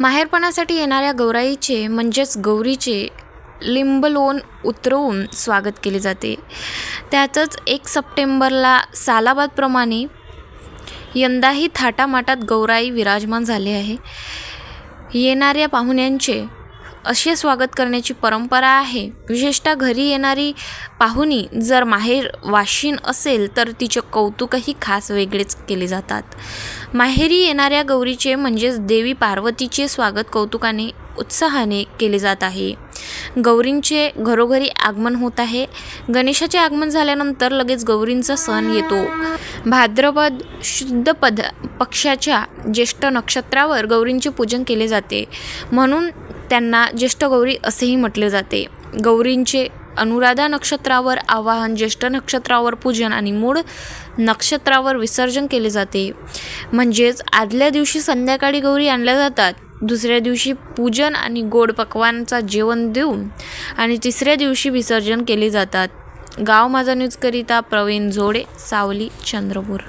माहेरपणासाठी येणाऱ्या गौराईचे म्हणजेच गौरीचे लिंबलोन उतरवून स्वागत केले जाते. त्यातच एक सप्टेंबरला सालाबादप्रमाणे यंदाही थाटामाटात गौराई विराजमान झाले आहे. येणाऱ्या पाहुण्यांचे असे स्वागत करण्याची परंपरा आहे. विशेषतः घरी येणारी पाहुणी जर माहेर वाशिन असेल तर तिचे कौतुकही खास वेगळेच केले जातात. माहेरी येणाऱ्या गौरीचे म्हणजेच देवी पार्वतीचे स्वागत कौतुकाने उत्साहाने केले जात आहे. गौरींचे घरोघरी आगमन होत आहे. गणेशाचे आगमन झाल्यानंतर लगेच गौरींचा सण येतो. भाद्रपद शुद्ध पद पक्षाच्या ज्येष्ठ नक्षत्रावर गौरींचे पूजन केले जाते. म्हणून त्यांना ज्येष्ठ गौरी असेही म्हटले जाते. गौरींचे अनुराधा नक्षत्रावर आवाहन ज्येष्ठ नक्षत्रावर पूजन आणि मूळ नक्षत्रावर विसर्जन केले जाते. म्हणजेच आदल्या दिवशी संध्याकाळी गौरी आणल्या जातात. दुसऱ्या दिवशी पूजन आणि गोड पक्वांचा जेवण देऊन आणि तिसऱ्या दिवशी विसर्जन केले जातात. गाव माझा न्यूजकरिता प्रवीण झोडे सावली चंद्रपूर.